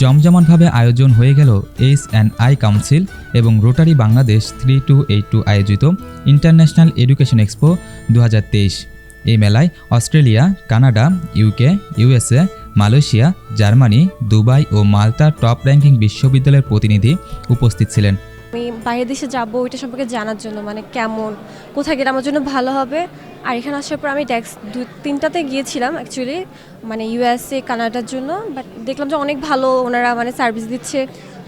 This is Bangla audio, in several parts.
জমজমাটভাবে আয়োজন হয়ে গেল এইচ অ্যান্ড আই কাউন্সিল এবং Rotary Bangladesh three two eight two আয়োজিত ইন্টারন্যাশনাল এডুকেশন এক্সপো দু হাজার তেইশ। এই মেলায় Australia, Canada, UK, USA, Malaysia, Germany, Dubai ও মাল্টার টপ র্যাঙ্কিং বিশ্ববিদ্যালয়ের প্রতিনিধি উপস্থিত ছিলেন। আমি বাইরের দেশে যাব ওইটা সম্পর্কে জানার জন্য মানে কেমন কোথায় গেলে আমার জন্য ভালো হবে? আর এখানে আসার পর আমি ড্যাক্স দু তিনটাতে গিয়েছিলাম অ্যাকচুয়ালি মানে ইউএসএ কানাডার জন্য বাট দেখলাম যে অনেক ভালো ওনারা মানে সার্ভিস দিচ্ছে।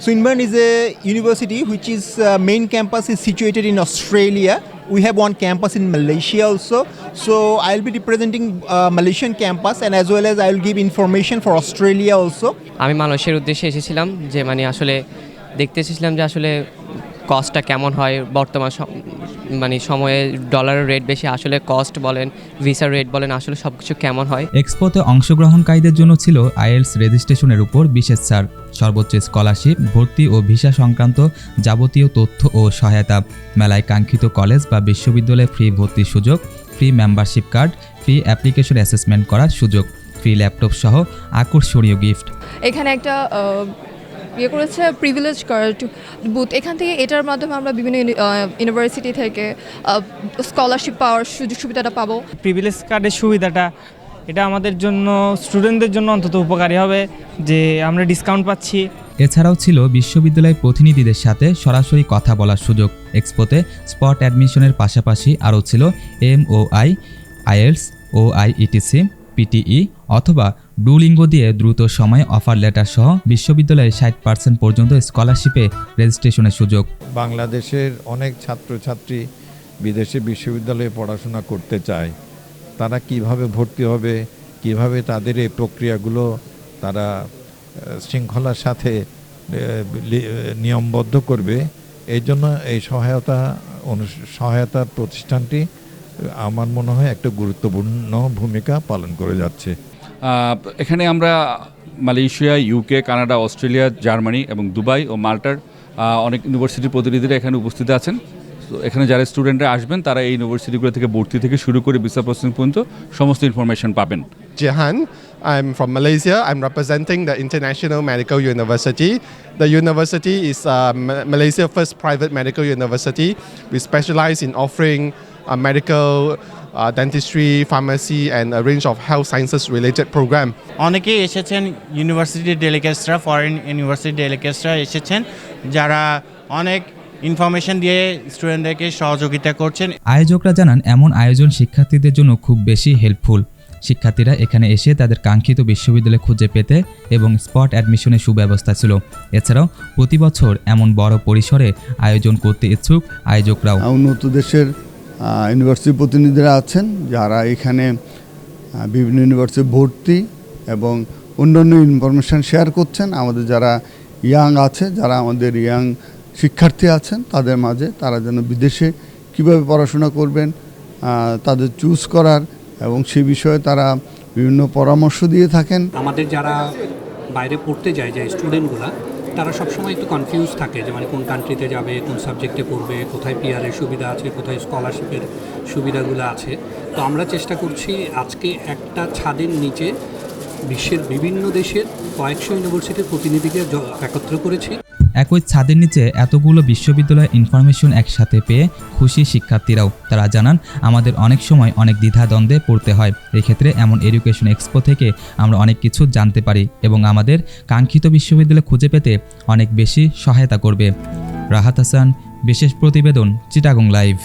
Swinburne is a university which is main campus is situated in Australia we have one campus in Malaysia also so I will be representing Malaysian campus and as well as I will give information for Australia also আমি মানুষের উদ্দেশ্যে এসেছিলাম যে মানে আসলে দেখতে এসেছিলাম যে আসলে কস্টটা কেমন হয়? বর্তমান মানে সময়ে ডলারের রেট বেশি আসলে কস্ট বলেন ভিসার রেট বলেন আসলে সব কিছু কেমন হয়? এক্সপোতে অংশগ্রহণকারীদের জন্য ছিল আইএলস রেজিস্ট্রেশনের উপর বিশেষ ছাড় সর্বোচ্চ স্কলারশিপ ভর্তি ও ভিসা সংক্রান্ত যাবতীয় তথ্য ও সহায়তা মেলায় কাঙ্ক্ষিত কলেজ বা বিশ্ববিদ্যালয়ে ফ্রি ভর্তির সুযোগ free membership card free application assessment করার সুযোগ ফ্রি ল্যাপটপ সহ আকর্ষণীয় গিফট এখানে একটা ইয়ে করেছে প্রিভিলেজ কার্ড বুথ এখান থেকে এটার মাধ্যমে আমরা বিভিন্ন ইউনিভার্সিটি থেকে স্কলারশিপ পাওয়ার সুযোগ সুবিধাটা পাবো। প্রিভিলেজ কার্ডের সুবিধাটা এটা আমাদের জন্য স্টুডেন্টদের জন্য অন্তত উপকারী হবে যে আমরা ডিসকাউন্ট পাচ্ছি। এছাড়াও ছিল বিশ্ববিদ্যালয় প্রতিনিধিদের সাথে সরাসরি কথা বলার সুযোগ। এক্সপোতে স্পট অ্যাডমিশনের পাশাপাশি আরও ছিল এমওআই ও আই আইএলস ও আইইটিসি পিটিই অথবা ডুলিঙ্গ দিয়ে দ্রুত সময়ে অফার লেটার সহ বিশ্ববিদ্যালয়ে ষাট পার্সেন্ট পর্যন্ত স্কলারশিপে রেজিস্ট্রেশনের সুযোগ। বাংলাদেশের অনেক ছাত্রছাত্রী বিদেশে বিশ্ববিদ্যালয়ে পড়াশোনা করতে চায়। তারা কীভাবে ভর্তি হবে, কীভাবে তাদের এই প্রক্রিয়াগুলো তারা শৃঙ্খলার সাথে নিয়মবদ্ধ করবে, এই জন্য এই সহায়তা অনু- সহায়তা প্রতিষ্ঠানটি আমার মনে হয় একটা গুরুত্বপূর্ণ ভূমিকা পালন করে যাচ্ছে। এখানে আমরা Malaysia UK Canada, Australia, Germany এবং দুবাই ও মাল্টার অনেক ইউনিভার্সিটির প্রতিনিধিরা এখানে উপস্থিত আছেন। তো এখানে যারা স্টুডেন্টরা আসবেন, তারা এই ইউনিভার্সিটিগুলো থেকে ভর্তি থেকে শুরু করে বিসা প্রসেসিং পর্যন্ত সমস্ত ইনফরমেশন পাবেন। Jehan I am from Malaysia I am representing the international medical university the university is Malaysia first private medical university we specialize in offering medical uh, dentistry, pharmacy, and a range of health sciences related program. অনেকেই এসেছেন ইউনিভার্সিটি ডেলিগেটসরা ফরেন ইউনিভার্সিটি ডেলিগেটসরা এসেছেন যারা অনেক ইনফরমেশন দিয়ে স্টুডেন্টদেরকে সহযোগিতা করছেন। আয়োজকরা জানান এমন আয়োজন শিক্ষার্থীদের জন্য খুব বেশি হেল্পফুল শিক্ষার্থীরা এখানে এসে তাদের কাঙ্ক্ষিত বিশ্ববিদ্যালয় খুঁজে পেতে এবং স্পট অ্যাডমিশনের সুব্যবস্থা ছিল। এছাড়াও প্রতি বছর এমন বড় পরিসরে আয়োজন করতে ইচ্ছুক আয়োজকরাও। উন্নত দেশের ইউনিভার্সিটি প্রতিনিধিরা আছেন, যারা এখানে বিভিন্ন ইউনিভার্সিটি ভর্তি এবং অন্যান্য ইনফরমেশান শেয়ার করছেন। আমাদের যারা ইয়াং আছে, যারা আমাদের ইয়াং শিক্ষার্থী আছেন, তাদের মাঝে তারা যেন বিদেশে কীভাবে পড়াশোনা করবেন তাদের চুজ করার এবং সে বিষয়ে তারা বিভিন্ন পরামর্শ দিয়ে থাকেন। আমাদের যারা বাইরে পড়তে যায় যে স্টুডেন্টগুলো তারা সবসময় একটু কনফিউজ থাকে যে মানে কোন কান্ট্রিতে যাবে, কোন সাবজেক্টে পড়বে, কোথায় পিআরের সুবিধা আছে, কোথায় স্কলারশিপের সুবিধাগুলো আছে। তো আমরা চেষ্টা করছি আজকে একটা ছাদের নিচে বিশ্বের বিভিন্ন দেশের কয়েকশো ইউনিভার্সিটির প্রতিনিধিকে একত্র করেছি। একই ছাদের নিচে এতগুলো বিশ্ববিদ্যালয় ইনফরমেশন একসাথে পেয়ে খুশি শিক্ষার্থীরাও। তারা জানান, আমাদের অনেক সময় অনেক দ্বিধাদ্বন্দ্বে পড়তে হয়। এক্ষেত্রে এমন এডুকেশন এক্সপো থেকে আমরা অনেক কিছু জানতে পারি এবং আমাদের কাঙ্ক্ষিত বিশ্ববিদ্যালয় খুঁজে পেতে অনেক বেশি সহায়তা করবে। রাহাত হাসান, বিশেষ প্রতিবেদন, চিটাগং লাইভ।